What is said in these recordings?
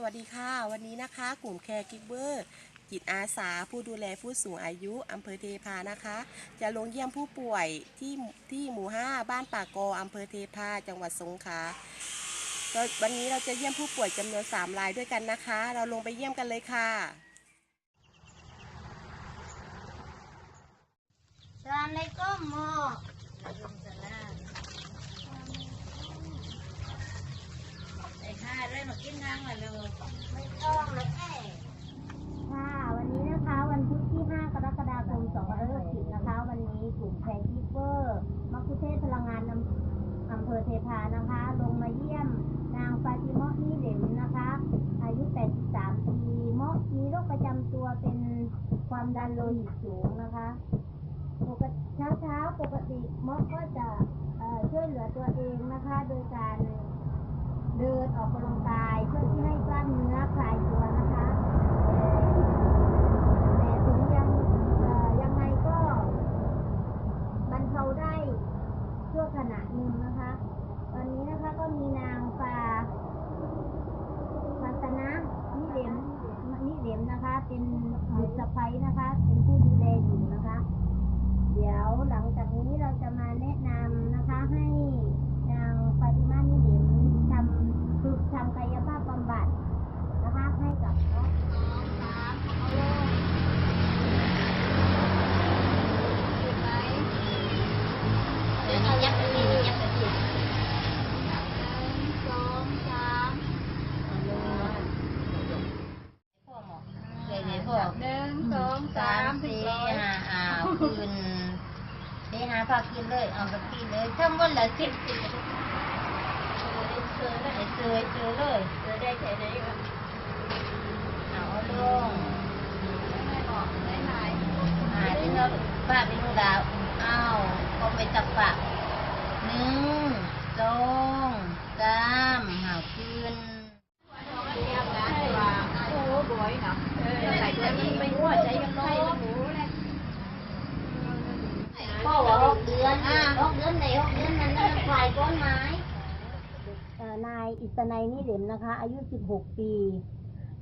สวัสดีค่ะ วันนี้นะคะ กลุ่มแคร์กิฟเวอร์จิตอาสาผู้ดูแลผู้สูงอายุอำเภอเทพานะคะ จะลงเยี่ยมผู้ป่วยที่ที่หมู่ 5 บ้านป่ากออำเภอเทพาจังหวัดสงขลาวันนี้เราจะเยี่ยมผู้ป่วยจำนวน 3 รายด้วยกันนะคะ เราลงไปเยี่ยมกันเลยค่ะ Assalamualaikum, Mak. Waalaikumsalam. ไอ้ข้าได้มากิ นั่งอะลูกไม่ต้องแล้วแม่ค่ะ วันนี้นะคะ วันพุธที่ 5 กรกฎาคม2560นะคะ วันนี้กลุ่มแพรคิปเปอร์มักคุเทศพลังงานอำอำเภอเทพานะคะ ลงมาเยี่ยมนางฟาติมะนี่เหลมนะคะ อายุ 83 ปีมะมีโรคประจำตัวเป็นความดันโลหิตสูงนะคะปกติเช้าๆปกติมะก็จะช่วยเหลือตัวเองนะคะ โดยการ เดินออกกำลังกายเพื่อที่ให้กล้ามเนื้อคลายตัวนะคะแต่ถึงยังยังไงก็บรรเทาได้ชั่วขณะหนึ่งนะคะ ตอนนี้นะคะก็มีนางฟ้าพัฒนะนิเหลมนิเหลมนะคะ เป็นบุตรสะใภ้นะคะ เป็นผู้ดูแลอยู่นะคะ เดี๋ยวหลังจากนี้เราจะมาแนะนำนะคะ ให้นางฟาติมานิเหลมทำฝึกทำกายภาพบำบัดนะคะ ให้กับน้องสามเอาลง เดี๋ยวนี้ยับไปทียับไปที สองสาม พ่อหมอ เดี๋ยวนี้พ่อหนึ่งสองสามสี่ห้าอ้าวคืนได้หาพากินเลย เอาไปกินเลยทั้งหมดละสิบสิบเจอเลยเจอเจอเลยเจอได้แค่ไหนวะเอาลงไม่บอกไม่หายอ่าที่เราป้าเป็นดาวอ้าวก็ไปจับปากหนึ่งสามหาคืน เตรียมนะให้ว่าโอ้บอยเนาะเออใส่ตัวนี้ไม่หัวใจยังน้อยหนูเลย พ่อว่าหกเดือนหกเดือนไหนหกเดือนนั้นมันควายก้อนไม้ เอ่อนายอิสนัยนิเหลมนะคะ อายุ 16 ปี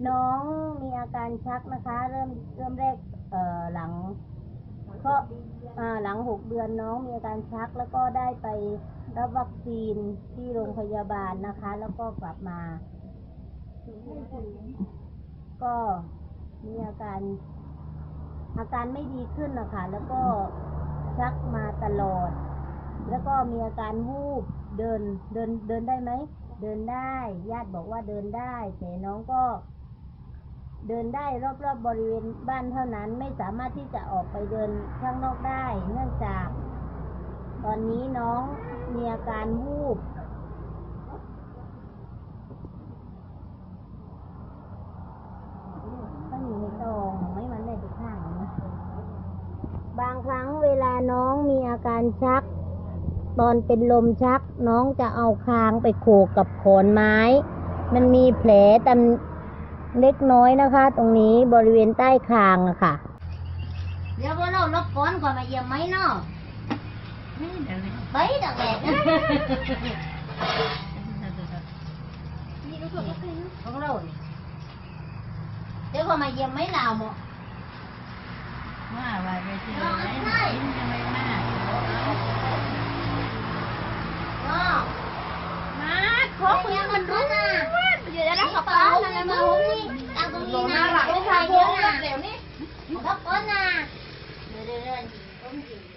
น้องมีอาการชักนะคะ เริ่มเริ่มแรกเอ่อหลังก็อ่าหลัง 6 เดือนน้องมีอาการชักแล้วก็ได้ไปรับวัคซีนที่โรงพยาบาลนะคะ แล้วก็กลับมา ก็มีอาการอาการไม่ดีขึ้นนะคะ แล้วก็ชักมาตลอด แล้วก็มีอาการวูบ เดิน เดิน เดินได้ไหม เดินได้ ญาติบอกว่าเดินได้ แต่น้องก็ เดินได้รอบๆบบริเวณบ้านเท่านั้นไม่สามารถที่จะออกไปเดินข้างนอกได้ เนื่องจาก ตอนนี้น้องมีอาการวูบต้องอยู่ในตองไม่มันได้ทุกข้างนะบางครั้งเวลาน้องมีอาการชัก ตอนเป็นลมชักน้องจะเอาคางไปโขกกับขอนไม้ มันมีแผลตำเล็กน้อยนะคะ ตรงนี้บริเวณใต้คางอะค่ะ เดี๋ยวพวกเราลบก้อนก่อนมาเยี่ยมไหมเนาะนี่เดี๋ยวนี้ไปดักแหลกนี่รู้สึกว่าเป็นของเราเนี่ยเดี๋ยวก็มาเยี่ยมไหมลาวหมอว่าว่าไปที่ไหนกินยังไม่มา อ๋อ มาขอคุยกันรู้ นะ อยู่ได้แล้ว ก ขอ ระ เปล่า เป๋าอะไรมาหุ้มนี่ตั้งตรงนี้นะลูกชาย เยอะนะเดี๋